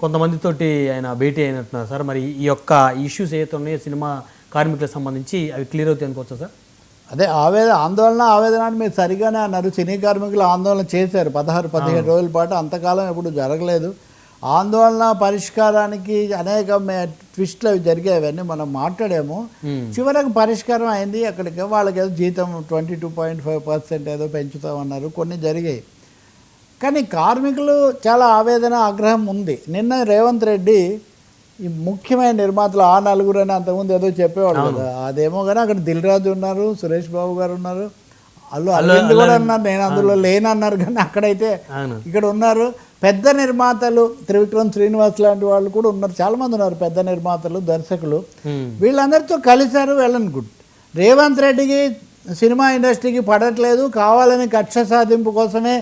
కొంతమందితోటి ఆయన భేటీ అయినట్టున్నారు సార్. మరి ఈ యొక్క ఇష్యూస్ ఏవైతే ఉన్నాయో సినిమా కార్మికులకు సంబంధించి అవి క్లియర్ అవుతాయి అనుకోవచ్చా సార్? అదే ఆవేదన ఆందోళన ఆవేదన అని మీరు సరిగానే అన్నారు. సినీ కార్మికులు ఆందోళన చేశారు. పదహారు పదిహేడు రోజుల పాటు అంతకాలం ఎప్పుడు జరగలేదు. ఆందోళన పరిష్కారానికి అనేక ట్విస్ట్లు అవి జరిగాయి. అవన్నీ మనం మాట్లాడాము. చివరకు పరిష్కారం అయింది. అక్కడికి వాళ్ళకి ఏదో జీతం twenty two point five percent ఏదో పెంచుతామన్నారు. కొన్ని జరిగాయి. కానీ కార్మికులు చాలా ఆవేదన ఆగ్రహం ఉంది. నిన్న రేవంత్ రెడ్డి ఈ ముఖ్యమైన నిర్మాతలు ఆ నలుగురు అని అంతకుముందు ఏదో చెప్పేవాడు కదా. అదేమో కానీ అక్కడ దిల్ రాజు ఉన్నారు సురేష్ బాబు గారు ఉన్నారు. అల్లు అరవింద్ కూడా ఉన్నారు నేను అందులో లేనన్నారు కానీ అక్కడైతే ఇక్కడ ఉన్నారు. పెద్ద నిర్మాతలు త్రివిక్రమ్ శ్రీనివాస్ లాంటి వాళ్ళు కూడా ఉన్నారు. చాలా మంది ఉన్నారు పెద్ద నిర్మాతలు దర్శకులు. వీళ్ళందరితో కలిశారు వెళ్ళను గుడ్. రేవంత్ రెడ్డికి సినిమా ఇండస్ట్రీకి పడట్లేదు. కావాలని కక్ష సాధింపు కోసమే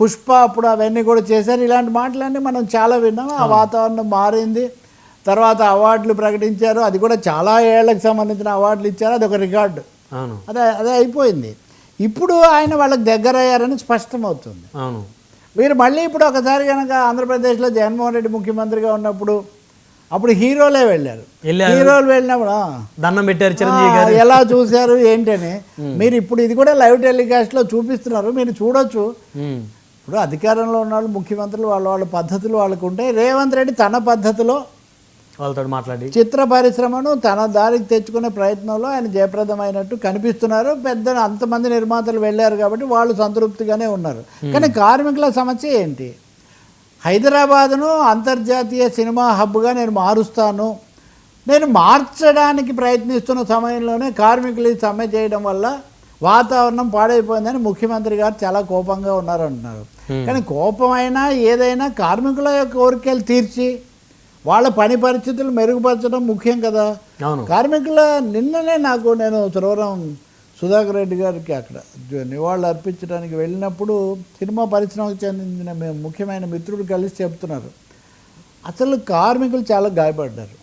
పుష్ప అప్పుడు అవన్నీ కూడా చేశారు. ఇలాంటి మాటలన్నీ మనం చాలా విన్నాం. ఆ వాతావరణం మారింది. తర్వాత అవార్డులు ప్రకటించారు. అది కూడా చాలా ఏళ్ళకు సంబంధించిన అవార్డులు ఇచ్చారు. అది ఒక రికార్డు. అవును. అదే అదే అయిపోయింది. ఇప్పుడు ఆయన వాళ్ళకి దగ్గర అయ్యారని స్పష్టమవుతుంది. అవును. వీరు మళ్ళీ ఇప్పుడు ఒకసారి కనుక ఆంధ్రప్రదేశ్లో జగన్మోహన్ రెడ్డి ముఖ్యమంత్రిగా ఉన్నప్పుడు అప్పుడు హీరోలే వెళ్ళారు. హీరోలు వెళ్ళినప్పుడు దండం పెట్టారు చిరంజీవి గారు. ఎలా చూశారు ఏంటని. మీరు ఇప్పుడు ఇది కూడా లైవ్ టెలికాస్ట్లో చూపిస్తున్నారు మీరు చూడొచ్చు. ఇప్పుడు అధికారంలో ఉన్న వాళ్ళు ముఖ్యమంత్రులు వాళ్ళ వాళ్ళ పద్ధతులు వాళ్ళకు ఉంటాయి. రేవంత్ రెడ్డి తన పద్ధతిలో వాళ్ళతో మాట్లాడి. చిత్ర పరిశ్రమను తన దారికి తెచ్చుకునే ప్రయత్నంలో ఆయన జయప్రదమైనట్టు కనిపిస్తున్నారు. పెద్ద అంతమంది నిర్మాతలు వెళ్ళారు కాబట్టి వాళ్ళు సంతృప్తిగానే ఉన్నారు. కానీ కార్మికుల సమస్య ఏంటి? హైదరాబాదును అంతర్జాతీయ సినిమా హబ్గా నేను మారుస్తాను. నేను మార్చడానికి ప్రయత్నిస్తున్న సమయంలోనే కార్మికులు సమ్మె చేయడం వల్ల వాతావరణం పాడైపోయిందని ముఖ్యమంత్రి గారు చాలా కోపంగా ఉన్నారంటున్నారు. కానీ కోపమైనా ఏదైనా కార్మికుల యొక్క కోరికలు తీర్చి వాళ్ళ పని పరిస్థితులు మెరుగుపరచడం ముఖ్యం కదా. కార్మికుల నిన్ననే నాకు నేను సురవరం సుధాకర్ రెడ్డి గారికి అక్కడ నివాళులు అర్పించడానికి వెళ్ళినప్పుడు సినిమా పరిశ్రమకు చెందిన మేము ముఖ్యమైన మిత్రుడు కలిసి చెప్తున్నారు అసలు కార్మికులు చాలా గాయపడ్డారు.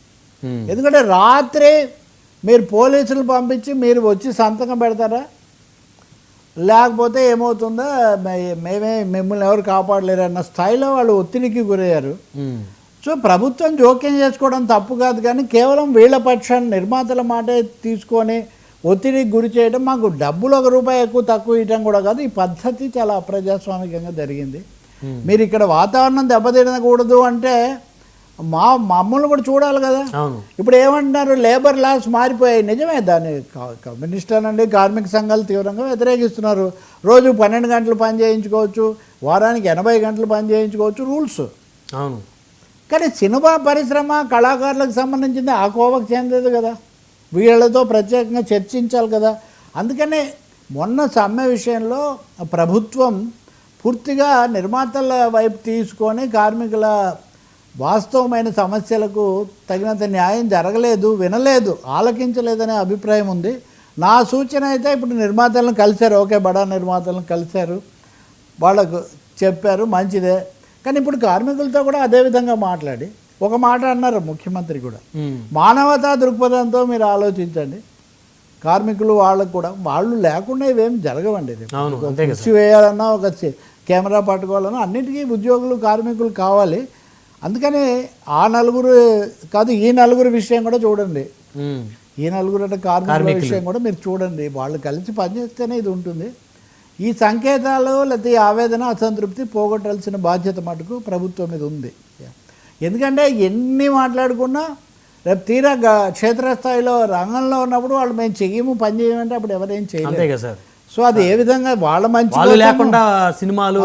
ఎందుకంటే రాత్రి మీరు పోలీసులు పంపించి మీరు వచ్చి సంతకం పెడతారా లేకపోతే ఏమవుతుందో మేమే మిమ్మల్ని ఎవరు కాపాడలేరు అన్న స్థాయిలో వాళ్ళు ఒత్తిడికి గురయ్యారు. సో ప్రభుత్వం జోక్యం చేసుకోవడం తప్పు కాదు కానీ కేవలం వీళ్ళ పక్షాన్ని నిర్మాతల మాటే తీసుకొని ఒత్తిడికి గురి చేయడం మాకు డబ్బులు ఒక రూపాయి ఎక్కువ తక్కువ ఇవ్వడం కూడా కాదు. ఈ పద్ధతి చాలా అప్రజాస్వామికంగా జరిగింది. మీరు ఇక్కడ వాతావరణం దెబ్బతినకూడదు అంటే మా మమ్మల్ని కూడా చూడాలి కదా. ఇప్పుడు ఏమంటున్నారు? లేబర్ లాస్ మారిపోయాయి. నిజమే దాన్ని కమ్యూనిస్ట్ అనండి కార్మిక సంఘాలు తీవ్రంగా వ్యతిరేకిస్తున్నారు. రోజు పన్నెండు గంటలు పని చేయించుకోవచ్చు. వారానికి ఎనభై గంటలు పని చేయించుకోవచ్చు. రూల్స్. అవును. కానీ సినిమా పరిశ్రమ కళాకారులకు సంబంధించింది ఆ కోవకు చెందేది కదా. వీళ్ళతో ప్రత్యేకంగా చర్చించాలి కదా. అందుకనే మొన్న సమ్మె విషయంలో ప్రభుత్వం పూర్తిగా నిర్మాతల వైపు తీసుకొని కార్మికుల వాస్తవమైన సమస్యలకు తగినంత న్యాయం జరగలేదు వినలేదు ఆలకించలేదనే అభిప్రాయం ఉంది. నా సూచన అయితే ఇప్పుడు నిర్మాతలను కలిశారు. ఓకే బడా నిర్మాతలను కలిశారు. వాళ్ళకు చెప్పారు మంచిదే. కానీ ఇప్పుడు కార్మికులతో కూడా అదే విధంగా మాట్లాడి ఒక మాట అన్నారు ముఖ్యమంత్రి కూడా. మానవతా దృక్పథంతో మీరు ఆలోచించండి. కార్మికులు వాళ్ళకు కూడా వాళ్ళు లేకుండా ఇవేం జరగవండి ఇది. వేయాలన్నా ఒక కెమెరా పట్టుకోవాలన్నా అన్నిటికీ ఉద్యోగులు కార్మికులు కావాలి. అందుకని ఆ నలుగురు కాదు ఈ నలుగురు విషయం కూడా చూడండి. ఈ నలుగురు అంటే కార్మికుల. విషయం కూడా మీరు చూడండి. వాళ్ళు కలిసి పనిచేస్తేనే ఇది ఉంటుంది. ఈ సంకేతాలు లేకపోతే ఈ ఆవేదన అసంతృప్తి పోగొట్టాల్సిన బాధ్యత మటుకు ప్రభుత్వం మీద ఉంది. ఎందుకంటే ఎన్ని మాట్లాడుకున్నా రేపు తీరా క్షేత్రస్థాయిలో రంగంలో ఉన్నప్పుడు వాళ్ళు మేము చెయ్యము పని చేయమంటే అప్పుడు ఎవరేం సార్. సో అది ఏ విధంగా వాళ్ళ మంచి లేకుండా సినిమాలు